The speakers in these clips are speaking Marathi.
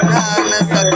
प्राण सत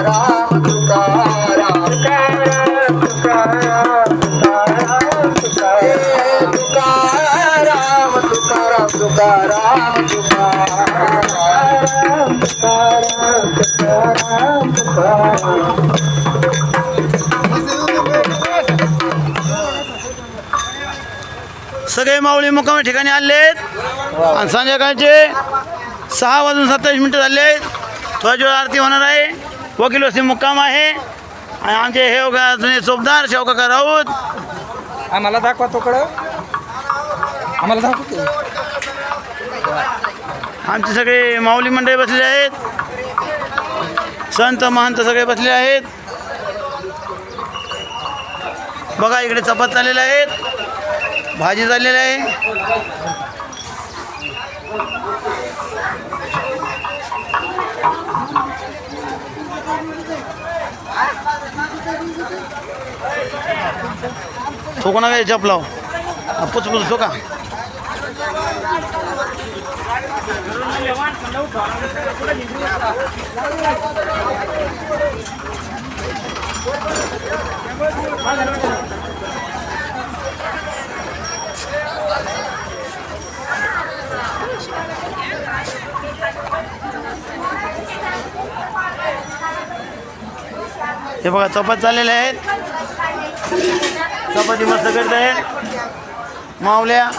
सगळे माऊली मुक्कामी ठिकाणी आले आहेत आणि संध्याकाळचे सहा वाजून सत्तावीस मिनटं झाले आहेत थोड्या वेळ आरती होणार आहे. वकील वस्ती मुक्काम आहे. आणि आमचे हे जुने चोपदार शेवकाका राऊत. आम्हाला दाखवा तोकडं आम्हाला दाखवतो. आमचे सगळे माऊली मंडळी बसलेले आहेत. संत महंत सगळे बसले आहेत. बघा इकडे चपात चाललेले आहेत. भाजी चाललेली आहे. तो कोणा काय चपलाव पुच पुच तो का हे बघा चपात चाललेले आहेत. चपाती मस्त करत आहेत मावल्या.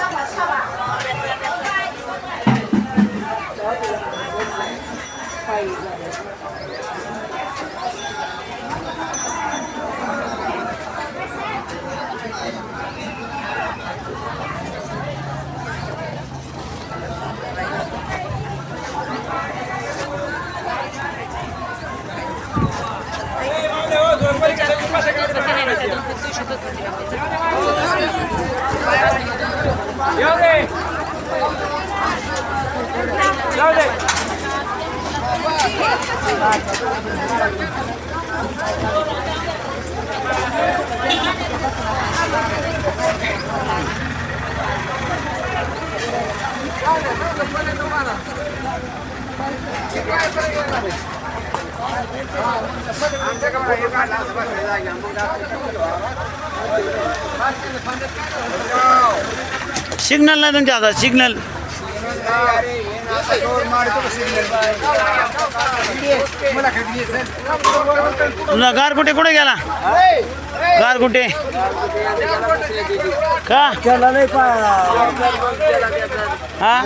Чекай, проверка! सिग्नल नाही तुमच्या आता सिग्नल तुझा गार कुठे कुठे गेला? गार कुठे का? हा?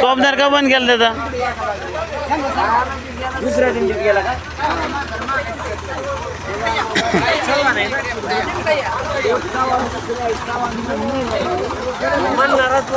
टॉप का बंद केला त्याचा? दुसऱ्या दिवशी गेला का? म्हणणारच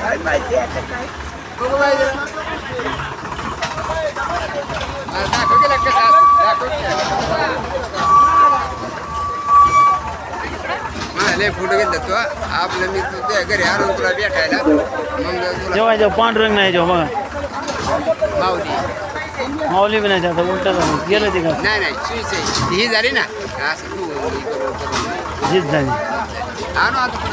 काय माहिती फोटो घेतला तो आपलं मी तुझ्या घरी आणून तुला भेटायला मग तुला जेव्हा पांढरंग नाही जेव्हा बघा माऊली बी नाही आता उलट झालं गेलं ते का नाही नाही सुईच आहे ही झाली ना? असं तू हे जीत झाली. आणू आता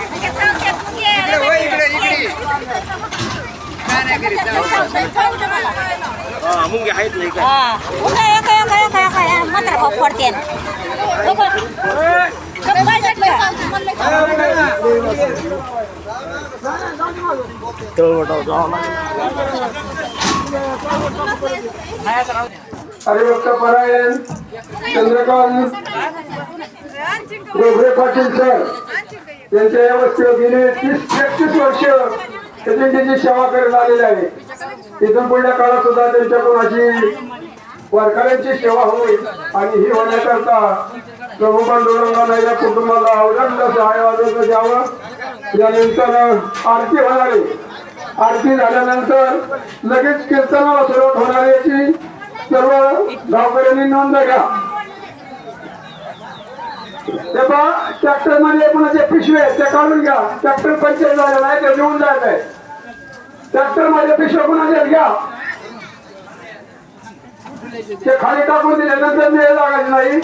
इकडे वळ, इकडे इकडे काय नाही करीत जाऊ. हरिभक्त परायण चंद्रकांत डोबरे पाटील सर यांच्या या वस्तीवर गेले तीस तेहतीस वर्ष त्यांनी त्याची सेवा करत आलेले आहे. इथून पुढल्या काळात सुद्धा त्यांच्याकडून अशी वारकऱ्यांची सेवा होईल आणि ही होण्याकरता प्रभू पांडुरंगाला या कुटुंबाला अवलंब सहाय्य वाजवत द्यावं यानंतर आरती होणारी आरती झाल्यानंतर लगेच कीर्तनाला सुरुवात होणार याची. सर्व गावकऱ्यांनी नोंद घ्या. तेव्हा ट्रॅक्टरमध्ये कोणाचे पिशवे ते काढून घ्या. ट्रॅक्टर पंचायत झालेला आहे ते घेऊन जायचंय ट्रॅक्टरमध्ये पिशव्या कोणाचे घ्या. ते खाली टाकून दिल्यानंतर मेळ लागायचं नाही.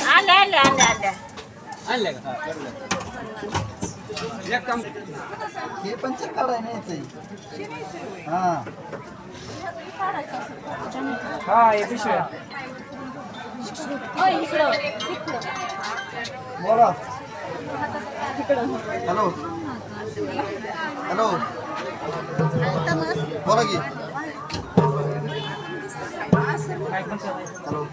हॅलो हॅलो बोला की? हॅलो बंद करते बंद करते गुड्डे महाराज गुड्डे महाराज घरी महाराज भाकरी महाराज नुसतं भाकरी भाकरी द्यायचं नाही ती आज पंच घ्यायला तू काहीतरी चावडायचं खरं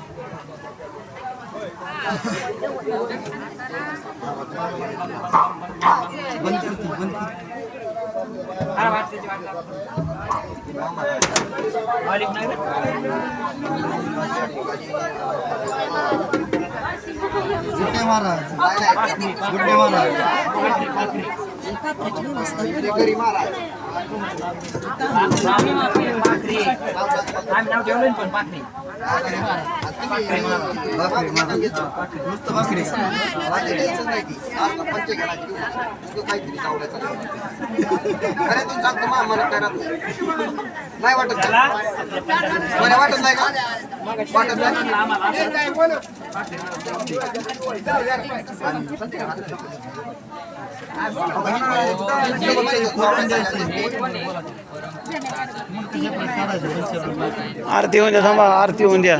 नाही वाटत का? मला वाटत नाही का वाटत नाही आरती होऊन द्या थांबा आरती होऊन द्या.